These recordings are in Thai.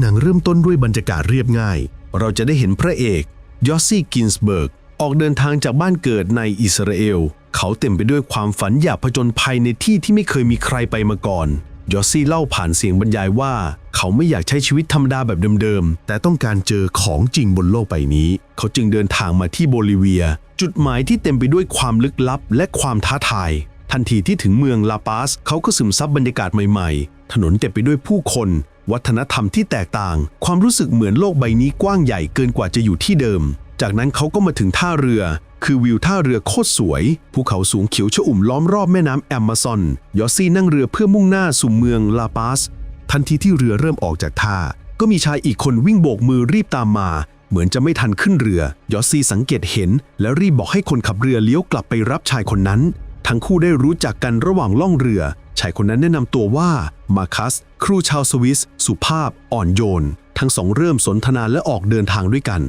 หนังเริ่มต้นด้วยบรรยากาศเรียบง่าย เราจะได้เห็นพระเอกยอสซี่กินสเบิร์กออกเดินทางจากบ้านเกิดในอิสราเอล เขาเต็มไปด้วยความฝันอยากผจญภัยในที่ที่ไม่เคยมีใครไปมาก่อนยอสซี่เล่าผ่านเสียงบรรยายว่า เขาไม่อยากใช้ชีวิตธรรมดาแบบเดิมๆ แต่ต้องการเจอของจริงบนโลกใบนี้ เขาจึงเดินทางมาที่โบลิเวีย จุดหมายที่เต็มไปด้วยความลึกลับและความท้าทาย ทันทีที่ถึงเมืองลาปาส เขาก็ซึมซับบรรยากาศใหม่ๆ ถนนเต็มไปด้วยผู้คน วัฒนธรรมที่แตกต่าง ความรู้สึกเหมือนโลกใบนี้กว้างใหญ่เกินกว่าจะอยู่ที่เดิม จากนั้นเขาก็มาถึงท่าเรือ คือวิวท่าเรือโคตรสวย ภูเขาสูงเขียวชอุ่มล้อมรอบแม่น้ำแอมมาซอน ยอซี่นั่งเรือเพื่อมุ่งหน้าสู่เมืองลาปาส ทันทีที่เรือเริ่มออกจากท่า ก็มีชายอีกคนวิ่งโบกมือรีบตามมา เหมือนจะไม่ทันขึ้นเรือ ยอซี่สังเกตเห็น และรีบบอกให้คนขับเรือเลี้ยวกลับไปรับชายคนนั้น ทั้งคู่ได้รู้จักกันระหว่างล่องเรือ ชายคนนั้นแนะนำตัวว่ามาคัส ครูชาวสวิส สุภาพ อ่อนโยน ทั้งสองเริ่มสนทนาและออกเดินทางด้วยกัน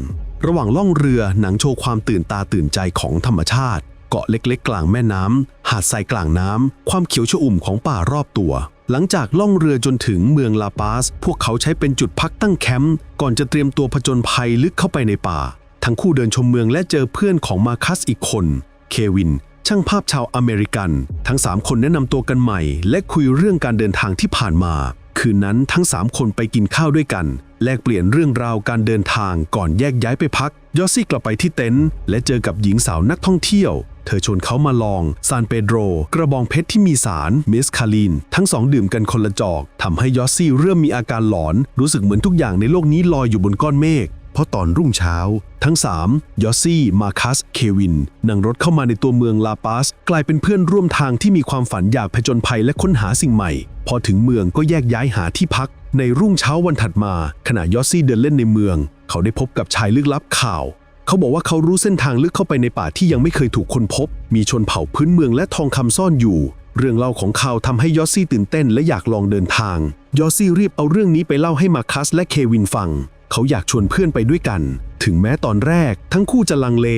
ระหว่างล่องเรือหนังโชว์ความตื่นตาตื่นใจของธรรมชาติ เกาะเล็กๆ กลางแม่น้ำหาดทรายกลางน้ำความเขียวชอุ่มของป่ารอบตัว หลังจากล่องเรือจนถึงเมืองลาปาส พวกเขาใช้เป็นจุดพักตั้งแคมป์ก่อนจะเตรียมตัวผจญภัยลึกเข้าไปในป่า ทั้งคู่เดินชมเมืองและเจอเพื่อนของมาคัสอีกคน เควิน ช่างภาพชาวอเมริกัน ทั้ง 3 คนแนะนำตัวกันใหม่ และคุยเรื่องการเดินทางที่ผ่านมา คืนนั้นทั้ง 3 คนไปกินข้าวด้วยกัน แลกเปลี่ยนเรื่องราวการเดินทางก่อนแยกย้ายไปพัก ยอซี่กลับไปที่เต็นท์และเจอกับหญิงสาวนักท่องเที่ยว เธอชวนเขามาลองซานเปโดรกระบองเพชรที่มีสารเมสคาลีน ทั้งสองดื่มกันคนละจอกทำให้ยอซี่เริ่มมีอาการหลอน รู้สึกเหมือนทุกอย่างในโลกนี้ลอยอยู่บนก้อนเมฆ เพราะตอนรุ่งเช้า ทั้ง 3 ยอซี่ มาคัส เควิน นั่งรถเข้ามาในตัวเมืองลาปาส กลายเป็นเพื่อนร่วมทางที่มีความฝันอยากผจญภัยและค้นหาสิ่งใหม่ พอถึงเมืองก็แยกย้ายหาที่พัก ในรุ่งเช้าวันถัดมา ขณะยอซี่เดินเล่นในเมือง เขาได้พบกับชายลึกลับข่าว เขาบอกว่าเขารู้เส้นทางลึกเข้าไปในป่าที่ยังไม่เคยถูกคนพบ มีชนเผ่าพื้นเมืองและทองคำซ่อนอยู่เรื่องเล่าของเข่าวทำให้ยอซี่ตื่นเต้นและอยากลองเดินทาง ยอซี่รีบเอาเรื่องนี้ไปเล่าให้มาคัสและเควินฟัง เขาอยากชวนเพื่อนไปด้วยกัน ถึงแม้ตอนแรกทั้งคู่จะลังเล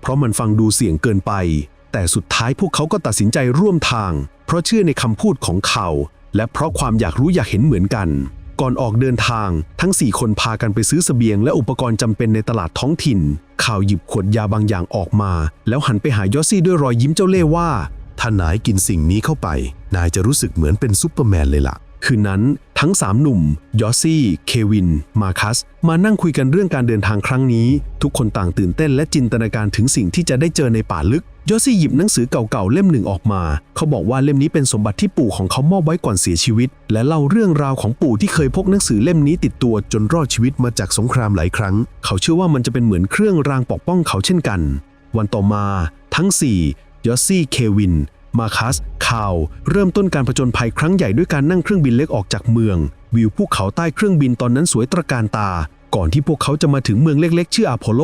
เพราะมันฟังดูเสี่ยงเกินไป แต่สุดท้ายพวกเขาก็ตัดสินใจร่วมทาง เพราะเชื่อในคำพูดของเขา และเพราะความอยากรู้อยากเห็นเหมือนกัน ก่อนออกเดินทาง ทั้ง 4 คนพากันไปซื้อเสบียง และอุปกรณ์จำเป็นในตลาดท้องถิ่น ข่าวหยิบขวดยาบางอย่างออกมา แล้วหันไปหายอซี่ด้วยรอยยิ้มเจ้าเล่ห์ว่าถ้านายกินสิ่งนี้เข้าไป นายจะรู้สึกเหมือนเป็นซูเปอร์แมนเลยล่ะ คืนนั้นทั้ง 3 หนุ่ม ยอซี่ เควิน มาคัส มานั่งคุยกันเรื่องการเดินทางครั้งนี้ ทุกคนต่างตื่นเต้นและจินตนาการถึงสิ่งที่จะได้เจอในป่าลึก ยอซี่หยิบหนังสือเก่าๆเล่มหนึ่งออกมา เขาบอกว่าเล่มนี้เป็นสมบัติที่ปู่ของเขามอบไว้ก่อนเสียชีวิต และเล่าเรื่องราวของปู่ที่เคยพกหนังสือเล่มนี้ติดตัวจนรอดชีวิตมาจากสงครามหลายครั้ง เขาเชื่อว่ามันจะเป็นเหมือนเครื่องรางปกป้องเขาเช่นกัน วันต่อมา ทั้ง4ยอซี่ เควิน มาคัสคาวเริ่มต้นการผจญภัยครั้งใหญ่ด้วยการนั่งเครื่องบินเล็กออกจากเมือง วิวภูเขาใต้เครื่องบินตอนนั้นสวยตระการตา ก่อนที่พวกเขาจะมาถึงเมืองเล็กๆ ชื่ออพอลโล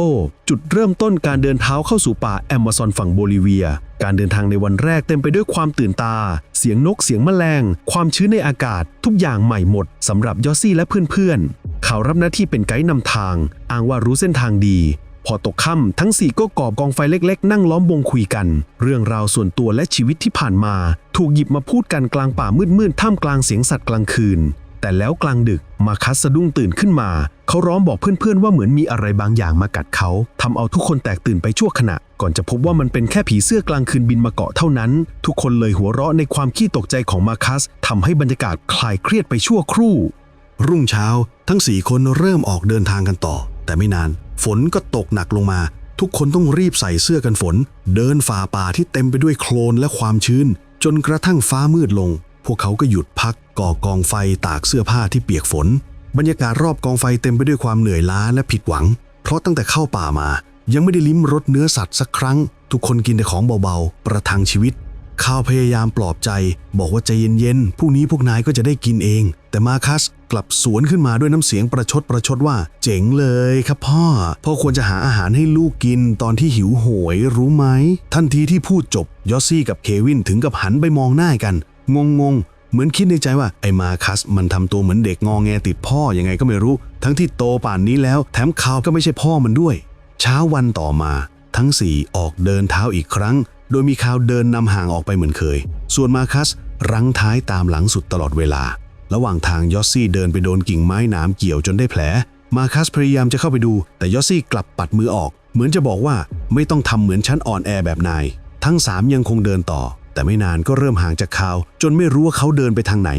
จุดเริ่มต้นการเดินเท้าเข้าสู่ป่าแอมะซอนฝั่งโบลิเวีย การเดินทางในวันแรกเต็มไปด้วยความตื่นตา เสียงนกเสียงแมลง ความชื้นในอากาศ ทุกอย่างใหม่หมดสำหรับยอซี่และเพื่อนๆเขารับหน้าที่เป็นไกด์นำทาง อ้างว่ารู้เส้นทางดี พอตกค่ำทั้ง4ก็กอบกองไฟเล็ก ๆ นั่งล้อมวงคุยกัน เรื่องราวส่วนตัวและชีวิตที่ผ่านมา ถูกหยิบมาพูดกันกลางป่ามืดๆท่ามกลางเสียงสัตว์กลางคืน แต่แล้วกลางดึกมาคัสสะดุ้งตื่นขึ้นมา เขาร้องบอกเพื่อนๆว่าเหมือนมีอะไรบางอย่างมากัดเขาทำเอาทุกคนแตกตื่นไปชั่วขณะ ก่อนจะพบว่ามันเป็นแค่ผีเสื้อกลางคืนบินมาเกาะเท่านั้น ทุกคนเลยหัวเราะในความขี้ตกใจของมาคัสทำให้บรรยากาศคลายเครียดไปชั่วครู่ รุ่งเช้า ทั้งสี่คนเริ่มออกเดินทางกันต่อ แต่ไม่นาน ฝนก็ตกหนักลงมา ทุกคนต้องรีบใส่เสื้อกันฝน เดินฝ่าป่าที่เต็มไปด้วยโคลนและความชื้น จนกระทั่งฟ้ามืดลง พวกเขาก็หยุดพักก่อกองไฟตากเสื้อผ้าที่เปียกฝน บรรยากาศรอบกองไฟเต็มไปด้วยความเหนื่อยล้าและผิดหวัง เพราะตั้งแต่เข้าป่ามา ยังไม่ได้ลิ้มรสเนื้อสัตว์สักครั้ง ทุกคนกินแต่ของเบาๆ ประทังชีวิตข้าวพยายามปลอบใจ บอกว่าใจเย็นๆพรุ่งนี้พวกนายก็จะได้กินเอง แต่มาคัส กลับสวนขึ้นมาด้วยน้ำเสียงประชดประชดว่า เจ๋งเลยครับพ่อ พ่อควรจะหาอาหารให้ลูกกินตอนที่หิวโหยรู้ไหม ทันทีที่พูดจบยอสซี่กับเควินถึงกับหันไปมองหน้ากัน งงงเหมือนคิดในใจว่าไอ้มาคัสมันทำตัวเหมือนเด็กงอแงติดพ่อยังไงก็ไม่รู้ ทั้งที่โตป่านนี้แล้ว แถมข่าวก็ไม่ใช่พ่อมันด้วย เช้าวันต่อมา ทั้งสี่ออกเดินเท้าอีกครั้ง โดยมีข่าวเดินนำห่างออกไปเหมือนเคย ส่วนมาคัสรั้งท้ายตามหลังสุดตลอดเวลา ระหว่างทางยอสซี่เดินไปโดนกิ่งไม้หนามเกี่ยวจนได้แผล มาคัสพยายามจะเข้าไปดู แต่ยอสซี่กลับปัดมือออก เหมือนจะบอกว่าไม่ต้องทำเหมือนฉันอ่อนแอแบบนาย ทั้งสามยังคงเดินต่อ แต่ไม่นานก็เริ่มห่างจากคาว จนไม่รู้ว่าเขาเดินไปทางไหน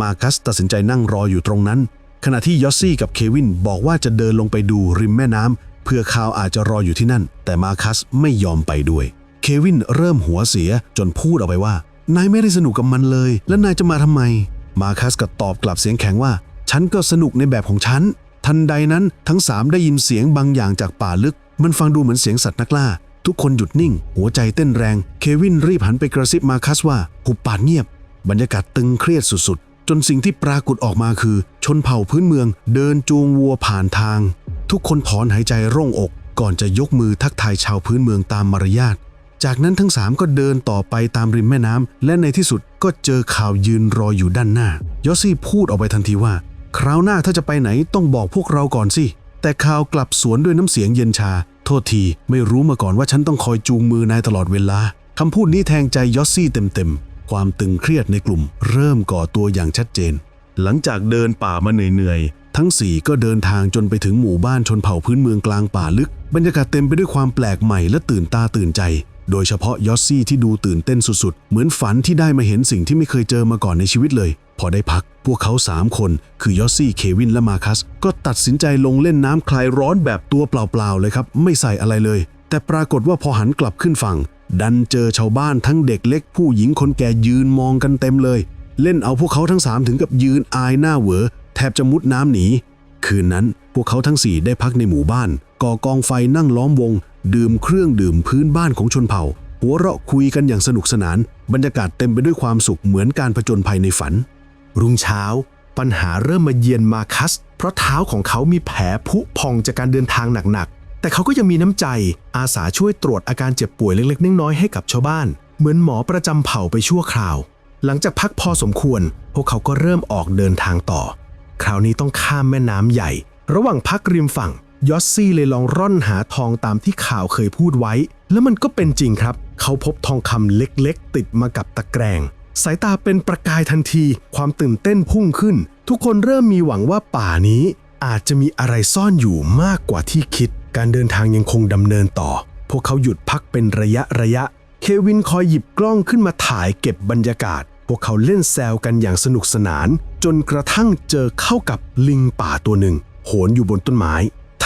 มาคัสตัดสินใจนั่งรออยู่ตรงนั้น ขณะที่ยอสซี่กับเควินบอกว่าจะเดินลงไปดูริมแม่น้ำเพื่อคาวอาจจะรออยู่ที่นั่น แต่มาคัสไม่ยอมไปด้วย เควินเริ่มหัวเสียจนพูดออกไปว่านายไม่ได้สนุกกับมันเลย แล้วนายจะมาทำไม มาคัสก็ตอบกลับเสียงแข็งว่า ฉันก็สนุกในแบบของฉัน ทันใดนั้นทั้งสามได้ยินเสียงบางอย่างจากป่าลึก มันฟังดูเหมือนเสียงสัตว์นักล่า ทุกคนหยุดนิ่ง หัวใจเต้นแรง เควินรีบหันไปกระซิบมาคัสว่าหุบปากเงียบ บรรยากาศตึงเครียดสุดๆ จนสิ่งที่ปรากฏออกมาคือ ชนเผ่าพื้นเมือง เดินจูงวัวผ่านทาง ทุกคนถอนหายใจโร่งอก ก่อนจะยกมือทักทายชาวพื้นเมืองตามมารยาท จากนั้นทั้งสามก็เดินต่อไปตามริมแม่น้ำและในที่สุดก็เจอข่าวยืนรออยู่ด้านหน้ายอสซี่พูดออกไปทันทีว่า คราวหน้าถ้าจะไปไหนต้องบอกพวกเราก่อนสิ แต่ข่าวกลับสวนด้วยน้ำเสียงเย็นชา โทษทีไม่รู้มาก่อนว่าฉันต้องคอยจูงมือนายตลอดเวลาคำพูดนี้แทงใจยอสซี่เต็มๆ ความตึงเครียดในกลุ่ม เริ่มก่อตัวอย่างชัดเจน หลังจากเดินป่ามาเหนื่อยๆ ทั้งสี่ก็เดินทางจนไปถึงหมู่บ้านชนเผ่าพื้นเมืองกลางป่าลึก บรรยากาศเต็มไปด้วยความแปลกใหม่และตื่นตาตื่นใจ โดยเฉพาะยอสซี่ที่ดูตื่นเต้นสุดๆ เหมือนฝันที่ได้มาเห็นสิ่งที่ไม่เคยเจอมาก่อนในชีวิตเลย พอได้พัก พวกเขาสามคน คือยอสซี่ เควิน และมาคัส ก็ตัดสินใจลงเล่นน้ำคลายร้อนแบบตัวเปล่าๆ เลยครับ ไม่ใส่อะไรเลย แต่ปรากฏว่าพอหันกลับขึ้นฝั่ง ดันเจอชาวบ้านทั้งเด็กเล็กผู้หญิงคนแก่ยืนมองกันเต็มเลย เล่นเอาพวกเขาทั้งสามถึงกับยืนอายหน้าเหวอแทบจะมุดน้ำหนี คืนนั้นพวกเขาทั้งสี่ได้พักในหมู่บ้านก่อกองไฟนั่งล้อมวง ดื่มเครื่องดื่มพื้นบ้านของชนเผ่า หัวเราะคุยกันอย่างสนุกสนาน บรรยากาศเต็มไปด้วยความสุขเหมือนการผจญภัยในฝัน รุ่งเช้า ปัญหาเริ่มมาเยือนมาคัส เพราะเท้าของเขามีแผลผุพองจากการเดินทางหนักๆ แต่เขาก็ยังมีน้ำใจ อาสาช่วยตรวจอาการเจ็บป่วยเล็กๆน้อยๆให้กับชาวบ้าน เหมือนหมอประจำเผ่าไปชั่วคราว หลังจากพักพอสมควร พวกเขาก็เริ่มออกเดินทางต่อ คราวนี้ต้องข้ามแม่น้ำใหญ่ ระหว่างพักริมฝั่ง ยอสซี่เลยลองร่อนหาทองตามที่ข่าวเคยพูดไว้ แล้วมันก็เป็นจริงครับ เขาพบทองคำเล็กๆ ติดมากับตะแกรง สายตาเป็นประกายทันที ความตื่นเต้นพุ่งขึ้น ทุกคนเริ่มมีหวังว่าป่านี้ อาจจะมีอะไรซ่อนอยู่มากกว่าที่คิด การเดินทางยังคงดำเนินต่อ พวกเขาหยุดพักเป็นระยะระยะ เควินคอยหยิบกล้องขึ้นมาถ่ายเก็บบรรยากาศ พวกเขาเล่นแซวกันอย่างสนุกสนาน จนกระทั่งเจอเข้ากับลิงป่าตัวหนึ่งโหนอยู่บนต้นไม้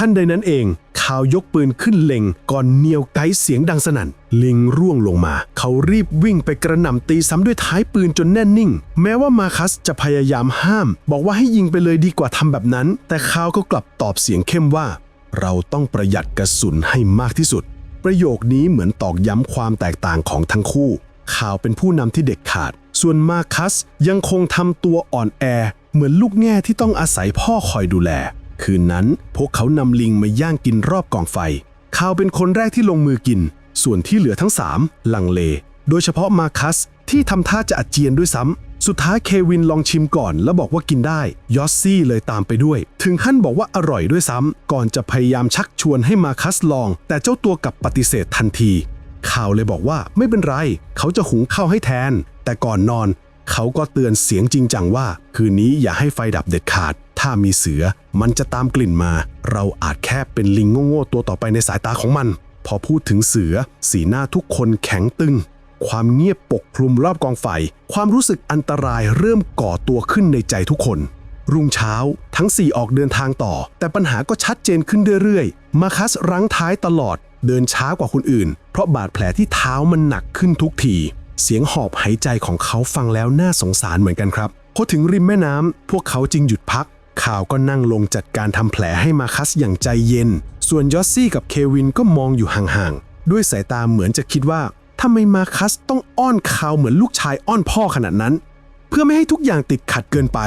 ท่านใดนั้นเองข่าวยกปืนขึ้นเล็ง ก่อนเนียวไกเสียงดังสนั่น ลิงร่วงลงมา เขารีบวิ่งไปกระหน่ำตีซ้ำด้วยท้ายปืนจนแน่นนิ่ง แม้ว่ามาคัสจะพยายามห้าม บอกว่าให้ยิงไปเลยดีกว่าทำแบบนั้น แต่ข่าวก็กลับตอบเสียงเข้มว่า เราต้องประหยัดกระสุนให้มากที่สุด ประโยคนี้เหมือนตอกย้ำความแตกต่างของทั้งคู่ ข่าวเป็นผู้นำที่เด็ดขาด ส่วนมาคัสยังคงทำตัวอ่อนแอ เหมือนลูกแง่ที่ต้องอาศัยพ่อคอยดูแล คืนนั้น พวกเขานำลิงมาย่างกินรอบกองไฟข่าวเป็นคนแรกที่ลงมือกิน ส่วนที่เหลือทั้งสามลังเล โดยเฉพาะมาคัสที่ทำท่าจะอาเจียนด้วยซ้ำ สุดท้ายเควินลองชิมก่อนแล้วบอกว่ากินได้ ยอสซี่เลยตามไปด้วย ถึงขั้นบอกว่าอร่อยด้วยซ้ำ ก่อนจะพยายามชักชวนให้มาคัสลอง แต่เจ้าตัวกลับปฏิเสธทันที ข่าวเลยบอกว่าไม่เป็นไร เขาจะหุงข้าวให้แทน แต่ก่อนนอน เขาก็เตือนเสียงจริงจังว่า คืนนี้อย่าให้ไฟดับเด็ดขาด ถ้ามีเสือมันจะตามกลิ่นมา เราอาจแค่เป็นลิงโง่ๆตัวต่อไปในสายตาของมัน พอพูดถึงเสือ สีหน้าทุกคนแข็งตึง ความเงียบปกคลุมรอบกองไฟ ความรู้สึกอันตรายเริ่มก่อตัวขึ้นในใจทุกคน รุ่งเช้าทั้ง4ออกเดินทางต่อ แต่ปัญหาก็ชัดเจนขึ้นเรื่อยๆ มาคัสรั้งท้ายตลอด เดินช้ากว่าคนอื่น เพราะบาดแผลที่เท้ามันหนักขึ้นทุกที เสียงหอบหายใจของเขาฟังแล้วน่าสงสารเหมือนกันครับพอถึงริมแม่น้ำพวกเขาจึงหยุดพัก ข่าวก็นั่งลงจัดการทำแผลให้มาคัสอย่างใจเย็น ส่วนยอสซี่กับเควินก็มองอยู่ห่างๆ ด้วยสายตาเหมือนจะคิดว่าทำไมมาคัสต้องอ้อนข่าวเหมือนลูกชายอ้อนพ่อขนาดนั้น เพื่อไม่ให้ทุกอย่างติดขัดเกินไป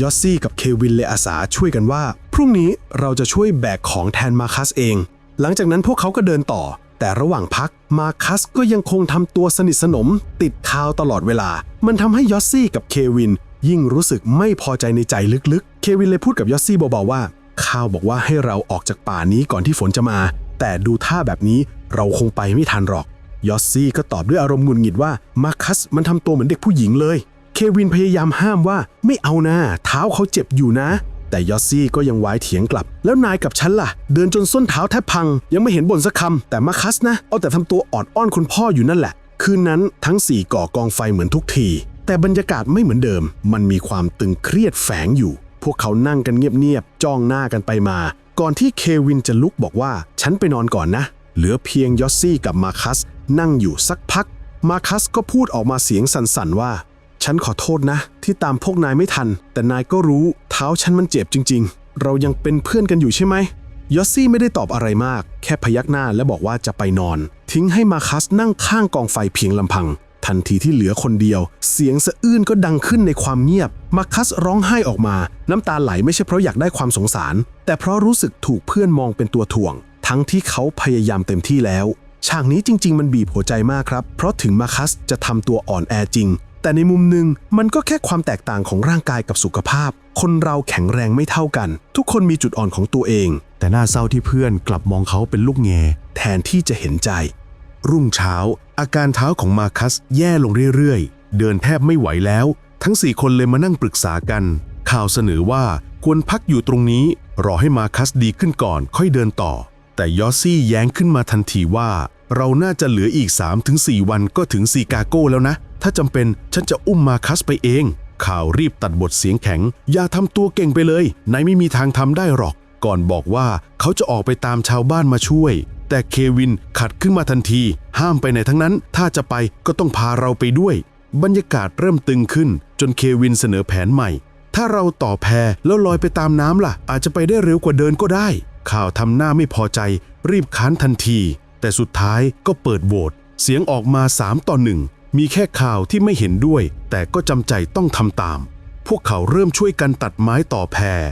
ยอสซี่กับเควินเลยอาสาช่วยกันว่า พรุ่งนี้เราจะช่วยแบกของแทนมาคัสเอง หลังจากนั้นพวกเขาก็เดินต่อ แต่ระหว่างพักมาคัสก็ยังคงทำตัวสนิทสนม ติดข่าวตลอดเวลา มันทำให้ยอสซี่กับเควิน ยิ่งรู้สึกไม่พอใจในใจลึกๆ เควินเลยพูดกับยอสซี่เบาๆว่าข่าวบอกว่าให้เราออกจากป่านี้ก่อนที่ฝนจะมา แต่ดูท่าแบบนี้เราคงไปไม่ทันหรอกยอสซี่ก็ตอบด้วยอารมณ์หงุดหงิดว่ามาคัสมันทำตัวเหมือนเด็กผู้หญิงเลย เควินพยายามห้ามว่าไม่เอานะเท้าเขาเจ็บอยู่นะ แต่ยอสซี่ก็ยังไว้เถียงกลับ แล้วนายกับฉันล่ะ เดินจนส้นเท้าแทบพัง ยังไม่เห็นบ่นสักคำแต่มาคัสนะ เอาแต่ทำตัวออดอ้อนคุณพ่ออยู่นั่นแหละ คืนนั้นทั้งสี่ก่อกองไฟเหมือนทุกที แต่บรรยากาศไม่เหมือนเดิม มันมีความตึงเครียดแฝงอยู่ พวกเขานั่งกันเงียบๆจ้องหน้ากันไปมา ก่อนที่เควินจะลุกบอกว่า ฉันไปนอนก่อนนะ เหลือเพียงยอสซี่กับมาคัส นั่งอยู่สักพัก มาคัสก็พูดออกมาเสียงสั่นๆว่า ฉันขอโทษนะที่ตามพวกนายไม่ทัน แต่นายก็รู้เท้าฉันมันเจ็บจริง ๆ เรายังเป็นเพื่อนกันอยู่ใช่ไหมยอสซี่ไม่ได้ตอบอะไรมาก แค่พยักหน้าและบอกว่าจะไปนอน ทิ้งให้มาคัสนั่งข้างกองไฟเพียงลำพัง ทันทีที่เหลือคนเดียว เสียงสะอื้นก็ดังขึ้นในความเงียบ มาคัสร้องไห้ออกมา น้ำตาไหลไม่ใช่เพราะอยากได้ความสงสาร แต่เพราะรู้สึกถูกเพื่อนมองเป็นตัวถ่วง ทั้งที่เขาพยายามเต็มที่แล้ว ฉากนี้จริง ๆ มันบีบหัวใจมากครับ เพราะถึงมาคัสจะทำตัวอ่อนแอจริง แต่ในมุมหนึ่งมันก็แค่ความแตกต่างของร่างกายกับสุขภาพ คนเราแข็งแรงไม่เท่ากัน ทุกคนมีจุดอ่อนของตัวเอง แต่น่าเศร้าที่เพื่อนกลับมองเขาเป็นลูกแงแทนที่จะเห็นใจ รุ่งเช้า อาการเท้าของมาคัสแย่ลงเรื่อยๆ เดินแทบไม่ไหวแล้ว ทั้งสี่คนเลยมานั่งปรึกษากัน ข่าวเสนอว่าควรพักอยู่ตรงนี้ รอให้มาคัสดีขึ้นก่อนค่อยเดินต่อ แต่ยอซี่แย้งขึ้นมาทันทีว่า เราน่าจะเหลืออีก 3-4 วันก็ถึงซีกาโก้แล้วนะ ถ้าจำเป็นฉันจะอุ้มมาคัสไปเอง ข่าวรีบตัดบทเสียงแข็ง อย่าทำตัวเก่งไปเลยนายไม่มีทางทำได้หรอก ก่อนบอกว่าเขาจะออกไปตามชาวบ้านมาช่วย แต่เควินขัดขึ้นมาทันที ห้ามไปไหนทั้งนั้น ถ้าจะไปก็ต้องพาเราไปด้วย บรรยากาศเริ่มตึงขึ้น จนเควินเสนอแผนใหม่ ถ้าเราต่อแพแล้วลอยไปตามน้ำล่ะ อาจจะไปได้เร็วกว่าเดินก็ได้ ข่าวทำหน้าไม่พอใจ รีบค้านทันที แต่สุดท้ายก็เปิดโหวตเสียงออกมา 3 ต่อหนึ่งมีแค่ข่าวที่ไม่เห็นด้วย แต่ก็จำใจต้องทำตาม พวกเขาเริ่มช่วยกันตัดไม้ต่อแพร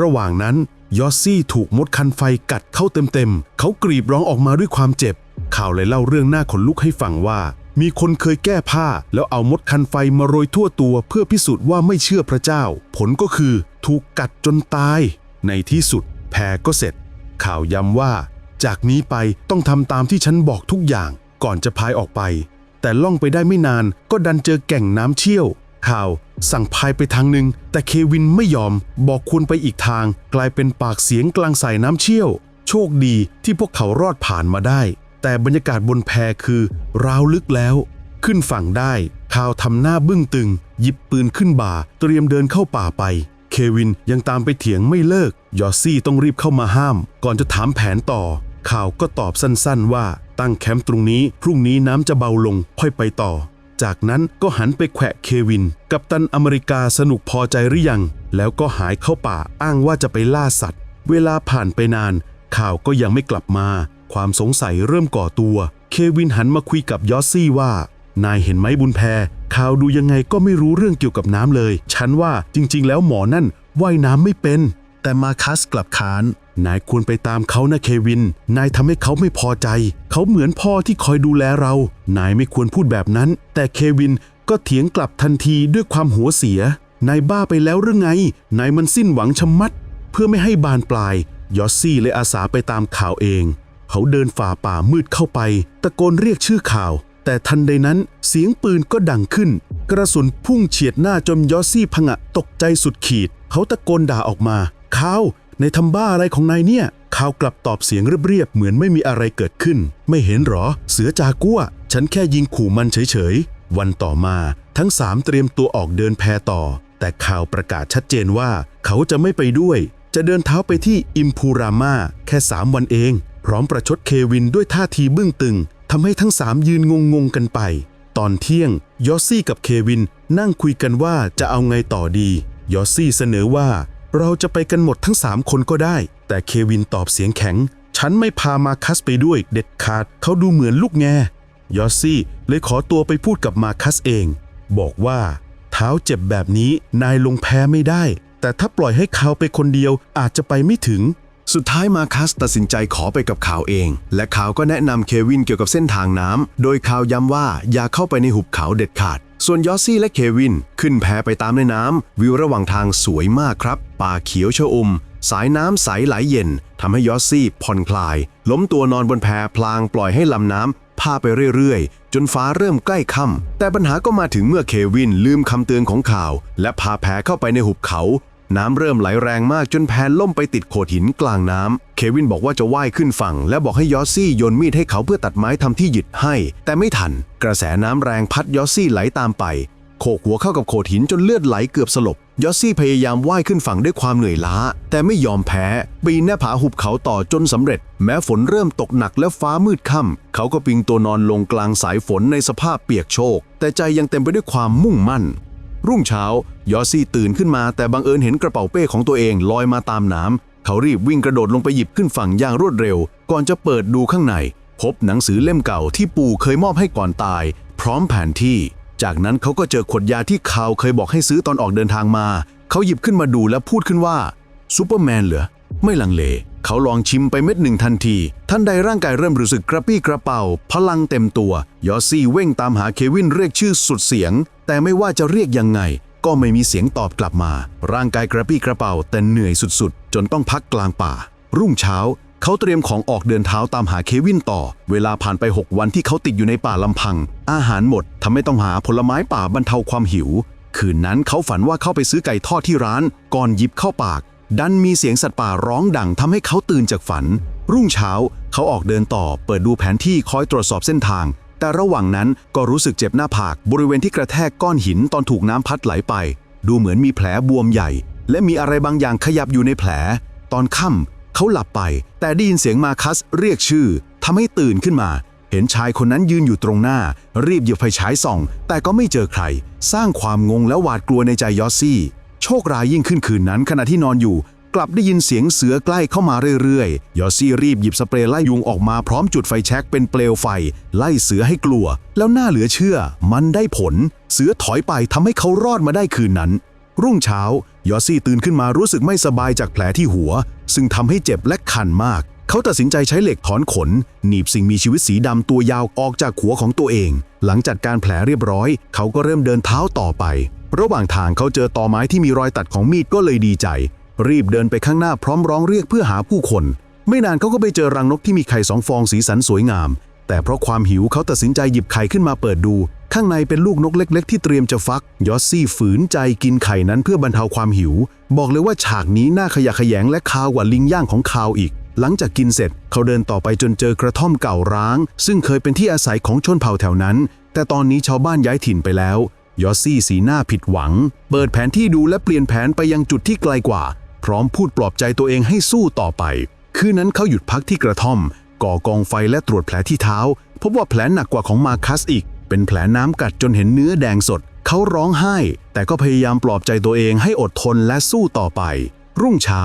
ระหว่างนั้นยอสซี่ถูกมดคันไฟกัดเข้าเต็มๆ เขากรีบร้องออกมาด้วยความเจ็บ ข่าวเลยเล่าเรื่องหน้าขนลุกให้ฟังว่า มีคนเคยแก้ผ้า แล้วเอามดคันไฟมาโรยทั่วตัว เพื่อพิสูจน์ว่าไม่เชื่อพระเจ้า ผลก็คือถูกกัดจนตาย ในที่สุดแพรก็เสร็จ ข่าวย้ำว่า จากนี้ไปต้องทำตามที่ฉันบอกทุกอย่างก่อนจะพายออกไป แต่ล่องไปได้ไม่นานก็ดันเจอแก่งน้ำเชี่ยวข่าวสั่งพายไปทางหนึ่ง แต่เควินไม่ยอมบอกควรไปอีกทาง กลายเป็นปากเสียงกลางสายน้ำเชี่ยว โชคดีที่พวกเขารอดผ่านมาได้ แต่บรรยากาศบนแพคือราวลึกแล้ว ขึ้นฝั่งได้ข่าวทำหน้าบึ้งตึง หยิบปืนขึ้นบ่า เตรียมเดินเข้าป่าไป เควินยังตามไปเถียงไม่เลิก ยอซี่ต้องรีบเข้ามาห้าม ก่อนจะถามแผนต่อ ข่าวก็ตอบสั้นๆว่าตั้งแคมป์ตรงนี้ พรุ่งนี้น้ำจะเบาลงค่อยไปต่อ จากนั้นก็หันไปแขวะเควิน กับตันอเมริกาสนุกพอใจหรือยัง แล้วก็หายเข้าป่าอ้างว่าจะไปล่าสัตว์ เวลาผ่านไปนาน ข่าวก็ยังไม่กลับมา ความสงสัยเริ่มก่อตัว เควินหันมาคุยกับยอสซี่ว่า นายเห็นไหมบุญแพข่าวดูยังไงก็ไม่รู้เรื่องเกี่ยวกับน้ำเลย ฉันว่าจริงๆ แล้วหมอนั่นว่ายน้ำไม่เป็น แต่มาคัสกลับค้าน นายควรไปตามเขานะเควิน นายทำให้เขาไม่พอใจ เขาเหมือนพ่อที่คอยดูแลเรา นายไม่ควรพูดแบบนั้น แต่เควินก็เถียงกลับทันทีด้วยความหัวเสีย นายบ้าไปแล้วหรือไง นายมันสิ้นหวังชะมัด เพื่อไม่ให้บานปลาย ยอสซี่เลยอาสาไปตามข่าวเอง เขาเดินฝ่าป่ามืดเข้าไป ตะโกนเรียกชื่อข่าว แต่ทันใดนั้นเสียงปืนก็ดังขึ้น กระสุนพุ่งเฉียดหน้าจนยอสซี่ผงะตกใจสุดขีด เขาตะโกนด่าออกมาข่าว ในทำบ้าอะไรของนายเนี่ยข่าวกลับตอบเสียงเรียบๆเหมือนไม่มีอะไรเกิดขึ้น ไม่เห็นหรอ เสือจากัวฉันแค่ยิงขู่มันเฉยๆ วันต่อมาทั้งสามเตรียมตัวออกเดินแพต่อ แต่ข่าวประกาศชัดเจนว่า เขาจะไม่ไปด้วย จะเดินเท้าไปที่อิมพูรามาแค่3วันเอง พร้อมประชดเควินด้วยท่าทีบึ้งตึงทำให้ทั้งสามยืนงงๆกันไป ตอนเที่ยงยอซี่กับเควินนั่งคุยกันว่าจะเอาไงต่อดียอซี่เสนอว่า เราจะไปกันหมดทั้งสามคนก็ได้ แต่เควินตอบเสียงแข็ง ฉันไม่พามาคัสไปด้วยเด็ดขาด เขาดูเหมือนลูกแง ยอสซี่เลยขอตัวไปพูดกับมาคัสเอง บอกว่า เท้าเจ็บแบบนี้นายลงแพ้ไม่ได้ แต่ถ้าปล่อยให้เขาไปคนเดียวอาจจะไปไม่ถึง สุดท้ายมาคัสตัดสินใจขอไปกับข่าวเอง และข่าวก็แนะนำเควินเกี่ยวกับเส้นทางน้ำโดยข่าวย้ำว่าอย่าเข้าไปในหุบเขาเด็ดขาด ส่วนยอสซี่และเควิน ขึ้นแพไปตามในน้ำวิวระหว่างทางสวยมากครับ ป่าเขียวชอุ่มสายน้ำใสไหลเย็นทำให้ยอสซี่ผ่อนคลาย ล้มตัวนอนบนแพพลางปล่อยให้ลำน้ำพาไปเรื่อยๆ จนฟ้าเริ่มใกล้ค่ำแต่ปัญหาก็มาถึงเมื่อเควินลืมคำเตือนของข่าว และพาแพเข้าไปในหุบเขา น้ำเริ่มไหลแรงมากจนแพล่มไปติดโขดหินกลางน้ำ เควินบอกว่าจะว่ายขึ้นฝั่ง และบอกให้ยอสซี่โยนมีดให้เขาเพื่อตัดไม้ทำที่หยิดให้ แต่ไม่ทัน กระแสน้ำแรงพัดยอสซี่ไหลตามไป โขกหัวเข้ากับโขดหินจนเลือดไหลเกือบสลบ ยอสซี่พยายามว่ายขึ้นฝั่งด้วยความเหนื่อยล้า แต่ไม่ยอมแพ้ ปีนหน้าผาหุบเขาต่อจนสำเร็จ แม้ฝนเริ่มตกหนักและฟ้ามืดค่ำเขาก็ปิงตัวนอนลงกลางสายฝนในสภาพเปียกโชก แต่ใจยังเต็มไปด้วยความมุ่งมั่น รุ่งเช้ายอซี่ตื่นขึ้นมาแต่บังเอิญเห็นกระเป๋าเป้ของตัวเองลอยมาตามน้ำเขารีบวิ่งกระโดดลงไปหยิบขึ้นฝั่งอย่างรวดเร็ว ก่อนจะเปิดดูข้างใน พบหนังสือเล่มเก่าที่ปู่เคยมอบให้ก่อนตาย พร้อมแผนที่ จากนั้นเขาก็เจอขวดยาที่คาวเคยบอกให้ซื้อตอนออกเดินทางมา เขาหยิบขึ้นมาดูและพูดขึ้นว่าซูเปอร์แมนเหรอ ไม่ลังเล เขาลองชิมไปเม็ดหนึ่งทันที ท่านใดร่างกายเริ่มรู้สึกกระปี้กระเป๋า พลังเต็มตัวยอซี่เว่งตามหาเควินเรียกชื่อสุดเสียง แต่ไม่ว่าจะเรียกยังไง ก็ไม่มีเสียงตอบกลับมา ร่างกายกระปี้กระเป๋าแต่เหนื่อยสุดๆ จนต้องพักกลางป่า รุ่งเช้า เขาเตรียมของออกเดินเท้าตามหาเควินต่อ เวลาผ่านไป 6 วันที่เขาติดอยู่ในป่าลำพัง อาหารหมดทำให้ต้องหาผลไม้ป่าบรรเทาความหิว คืนนั้นเขาฝันว่าเข้าไปซื้อไก่ทอดที่ร้าน ก่อนหยิบเข้าปาก ดันมีเสียงสัตว์ป่าร้องดังทำให้เขาตื่นจากฝัน รุ่งเช้าเขาออกเดินต่อ เปิดดูแผนที่คอยตรวจสอบเส้นทาง แต่ระหว่างนั้นก็รู้สึกเจ็บหน้าผาก บริเวณที่กระแทกก้อนหินตอนถูกน้ำพัดไหลไป ดูเหมือนมีแผลบวมใหญ่ และมีอะไรบางอย่างขยับอยู่ในแผล ตอนค่ำเขาหลับไป แต่ได้ยินเสียงมาคัสเรียกชื่อทำให้ตื่นขึ้นมา เห็นชายคนนั้นยืนอยู่ตรงหน้า รีบหยิบไฟฉายส่อง แต่ก็ไม่เจอใคร สร้างความงงและหวาดกลัวในใจยอสซี่ โชคร้ายยิ่งขึ้นคืนนั้นขณะที่นอนอยู่ กลับได้ยินเสียงเสือใกล้เข้ามาเรื่อยๆ ยอซี่รีบหยิบสเปรย์ไล่ยุงออกมาพร้อมจุดไฟแช็กเป็นเปลวไฟ ไล่เสือให้กลัว แล้วน่าเหลือเชื่อ มันได้ผล เสือถอยไปทำให้เขารอดมาได้คืนนั้น รุ่งเช้ายอซี่ตื่นขึ้นมารู้สึกไม่สบายจากแผลที่หัว ซึ่งทำให้เจ็บและคันมาก เขาตัดสินใจใช้เหล็กถอนขน หนีบสิ่งมีชีวิตสีดำตัวยาวออกจากหัวของตัวเอง หลังจัดการแผลเรียบร้อย เขาก็เริ่มเดินเท้าต่อไป ระหว่างทางเขาเจอตอไม้ที่มีรอยตัดของมีดก็เลยดีใจ รีบเดินไปข้างหน้าพร้อมร้องเรียกเพื่อหาผู้คน ไม่นานเขาก็ไปเจอรังนกที่มีไข่สองฟองสีสันสวยงาม แต่เพราะความหิวเขาตัดสินใจหยิบไข่ขึ้นมาเปิดดู ข้างในเป็นลูกนกเล็ก ๆ ที่เตรียมจะฟัก ยอสซี่ฝืนใจกินไข่นั้นเพื่อบรรเทาความหิว บอกเลยว่าฉากนี้น่าขยะแขยงและคาวกว่าลิงย่างของคาวอีก หลังจากกินเสร็จเขาเดินต่อไปจนเจอกระท่อมเก่าร้าง ซึ่งเคยเป็นที่อาศัยของชนเผ่าแถวนั้น แต่ตอนนี้ชาวบ้านย้ายถิ่นไปแล้ว ยอซี่สีหน้าผิดหวัง เปิดแผนที่ดูและเปลี่ยนแผนไปยังจุดที่ไกลกว่า พร้อมพูดปลอบใจตัวเองให้สู้ต่อไป คืนนั้นเขาหยุดพักที่กระท่อม ก่อกองไฟและตรวจแผลที่เท้า พบว่าแผลหนักกว่าของมาคัสอีก เป็นแผลน้ำกัดจนเห็นเนื้อแดงสด เขาร้องไห้ แต่ก็พยายามปลอบใจตัวเองให้อดทนและสู้ต่อไป รุ่งเช้า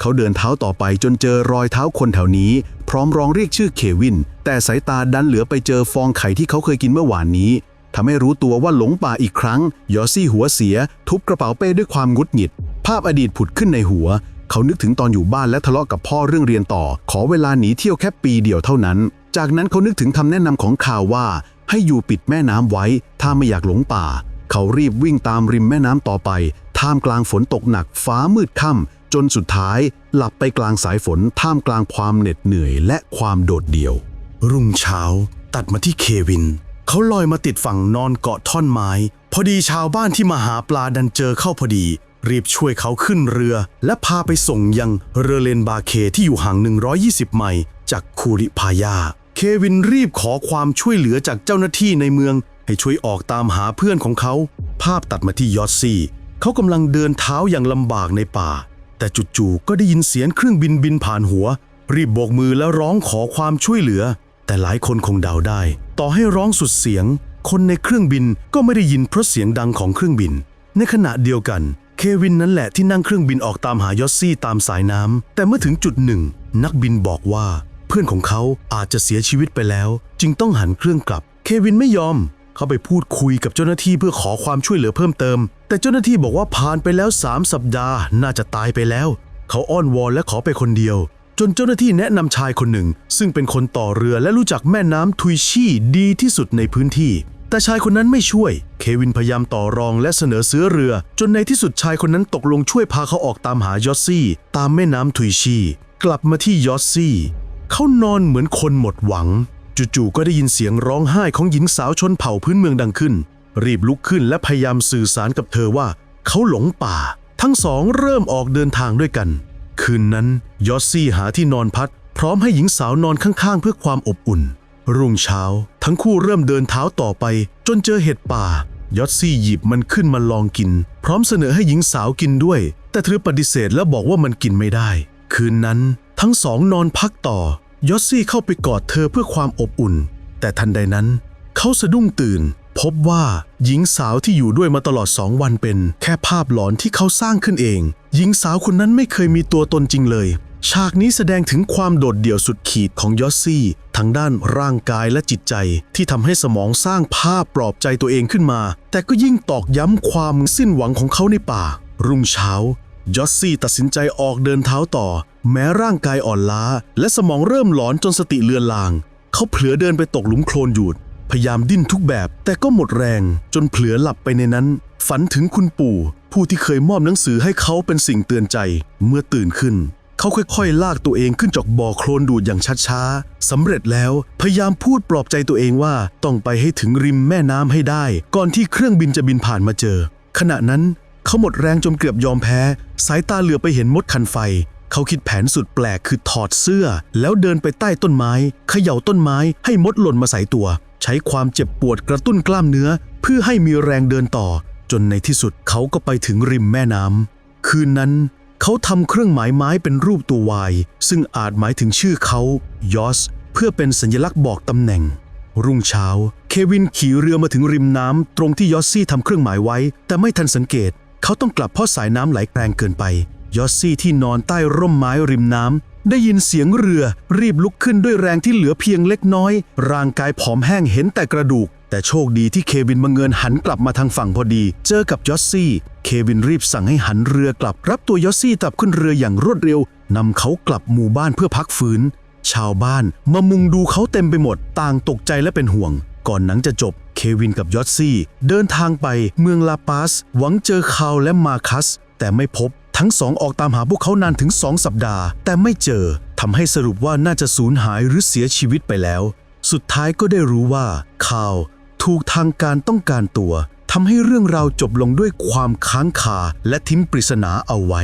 เขาเดินเท้าต่อไปจนเจอรอยเท้าคนแถวนี้ พร้อมร้องเรียกชื่อเควิน แต่สายตาดันเหลือไปเจอฟองไข่ที่เขาเคยกินเมื่อวานนี้ทำให้รู้ตัวว่าหลงป่าอีกครั้ง ยอซี่หัวเสีย ทุบกระเป๋าเป้ด้วยความงุดหงิด ภาพอดีตผุดขึ้นในหัว เขานึกถึงตอนอยู่บ้านและทะเลาะกับพ่อเรื่องเรียนต่อ ขอเวลาหนีเที่ยวแค่ปีเดียวเท่านั้น จากนั้นเขานึกถึงคำแนะนำของข่าวว่า ให้อยู่ปิดแม่น้ำไว้ ถ้าไม่อยากหลงป่า เขารีบวิ่งตามริมแม่น้ำต่อไป ท่ามกลางฝนตกหนักฟ้ามืดค่ำ จนสุดท้ายหลับไปกลางสายฝนท่ามกลางความเหน็ดเหนื่อยและความโดดเดี่ยว รุ่งเช้า ตัดมาที่เควิน เขาลอยมาติดฝั่งนอนเกาะท่อนไม้ พอดีชาวบ้านที่มาหาปลาดันเจอเข้าพอดี รีบช่วยเขาขึ้นเรือ และพาไปส่งยังเรือเลนบาเคที่อยู่ห่าง 120 ไมล์จากคูริพายา เควินรีบขอความช่วยเหลือจากเจ้าหน้าที่ในเมือง ให้ช่วยออกตามหาเพื่อนของเขา ภาพตัดมาที่ยอสซี่ เขากำลังเดินเท้าอย่างลำบากในป่า แต่จู่ๆก็ได้ยินเสียงเครื่องบินบินผ่านหัว รีบโบกมือแล้วร้องขอความช่วยเหลือ แต่หลายคนคงเดาได้ ต่อให้ร้องสุดเสียง คนในเครื่องบินก็ไม่ได้ยินเพราะเสียงดังของเครื่องบิน ในขณะเดียวกัน เควินนั่นแหละที่นั่งเครื่องบินออกตามหายอสซี่ตามสายน้ำแต่เมื่อถึงจุดหนึ่ง นักบินบอกว่า เพื่อนของเขาอาจจะเสียชีวิตไปแล้ว จึงต้องหันเครื่องกลับ เควินไม่ยอม เขาไปพูดคุยกับเจ้าหน้าที่เพื่อขอความช่วยเหลือเพิ่มเติม แต่เจ้าหน้าที่บอกว่าผ่านไปแล้ว 3 สัปดาห์ น่าจะตายไปแล้ว เขาอ้อนวอนและขอไปคนเดียว จนเจ้าหน้าที่แนะนำชายคนหนึ่ง ซึ่งเป็นคนต่อเรือและรู้จักแม่น้ำทุยชี่ดีที่สุดในพื้นที่ แต่ชายคนนั้นไม่ช่วย เควินพยายามต่อรองและเสนอซื้อเรือ จนในที่สุดชายคนนั้นตกลงช่วยพาเขาออกตามหายอสซี่ ตามแม่น้ำทุยชี่กลับมาที่ยอสซี่ เขานอนเหมือนคนหมดหวัง จู่ๆก็ได้ยินเสียงร้องไห้ของหญิงสาวชนเผ่าพื้นเมืองดังขึ้น รีบลุกขึ้นและพยายามสื่อสารกับเธอว่า เขาหลงป่า ทั้งสองเริ่มออกเดินทางด้วยกัน คืนนั้นยอสซี่หาที่นอนพักพร้อมให้หญิงสาวนอนข้างๆ เพื่อความอบอุ่น รุ่งเช้า ทั้งคู่เริ่มเดินเท้าต่อไป จนเจอเห็ดป่ายอสซี่หยิบมันขึ้นมาลองกิน พร้อมเสนอให้หญิงสาวกินด้วย แต่เธอปฏิเสธและบอกว่ามันกินไม่ได้ คืนนั้นทั้งสองนอนพักต่อ ยอสซี่เข้าไปกอดเธอเพื่อความอบอุ่น แต่ทันใดนั้น เขาสะดุ้งตื่น พบว่าหญิงสาวที่อยู่ด้วยมาตลอดสองวันเป็นแค่ภาพหลอนที่เขาสร้างขึ้นเอง หญิงสาวคนนั้นไม่เคยมีตัวตนจริงเลย ฉากนี้แสดงถึงความโดดเดี่ยวสุดขีดของยอสซี่ทั้งด้านร่างกายและจิตใจ ที่ทำให้สมองสร้างภาพปลอบใจตัวเองขึ้นมา แต่ก็ยิ่งตอกย้ำความสิ้นหวังของเขาในป่า รุ่งเช้ายอสซี่ตัดสินใจออกเดินเท้าต่อ แม้ร่างกายอ่อนล้า และสมองเริ่มหลอนจนสติเลือนลาง เขาเผลอเดินไปตกหลุมโคลนหยูดพยายามดิ้นทุกแบบ แต่ก็หมดแรงจนเผลอหลับไปในนั้น ฝันถึงคุณปู่ ผู้ที่เคยมอบหนังสือให้เขาเป็นสิ่งเตือนใจ เมื่อตื่นขึ้น เขาค่อยๆ ลากตัวเองขึ้นจากบ่อโคลนดูดอย่างช้าๆสำเร็จแล้วพยายามพูดปลอบใจตัวเองว่าต้องไปให้ถึงริมแม่น้ำให้ได้ ก่อนที่เครื่องบินจะบินผ่านมาเจอ ขณะนั้นเขาหมดแรงจนเกือบยอมแพ้ สายตาเหลือไปเห็นมดคันไฟ เขาคิดแผนสุดแปลกคือถอดเสื้อ แล้วเดินไปใต้ต้นไม้เขย่าต้นไม้ให้มดหล่นมาใส่ตัว ใช้ความเจ็บปวดกระตุ้นกล้ามเนื้อ เพื่อให้มีแรงเดินต่อ จนในที่สุดเขาก็ไปถึงริมแม่น้ำคืนนั้นเขาทำเครื่องหมายไม้เป็นรูปตัววาย ซึ่งอาจหมายถึงชื่อเขายอสเพื่อเป็นสัญลักษณ์บอกตำแหน่ง รุ่งเช้า เควินขี่เรือมาถึงริมน้ำตรงที่ยอสซี่ทำเครื่องหมายไว้ แต่ไม่ทันสังเกต เขาต้องกลับเพราะสายน้ำไหลแรงเกินไป ยอสซี่ที่นอนใต้ร่มไม้ริมน้ำได้ยินเสียงเรือรีบลุกขึ้นด้วยแรงที่เหลือเพียงเล็กน้อย ร่างกายผอมแห้งเห็นแต่กระดูก แต่โชคดีที่เควินบังเอิญหันกลับมาทางฝั่งพอดี เจอกับยอสซี่ เควินรีบสั่งให้หันเรือกลับรับตัวยอสซี่กลับขึ้นเรืออย่างรวดเร็วนำเขากลับหมู่บ้านเพื่อพักฟื้น ชาวบ้านมามุงดูเขาเต็มไปหมด ต่างตกใจและเป็นห่วง ก่อนหนังจะจบ เควินกับยอตซี่ เดินทางไปเมืองลาปาส หวังเจอคาวและมาคัส แต่ไม่พบ ทั้งสองออกตามหาพวกเขานานถึงสองสัปดาห์ แต่ไม่เจอทำให้สรุปว่าน่าจะสูญหายหรือเสียชีวิตไปแล้ว สุดท้ายก็ได้รู้ว่าคาวถูกทางการต้องการตัวทำให้เรื่องราวจบลงด้วยความค้างคาและทิ้งปริศนาเอาไว้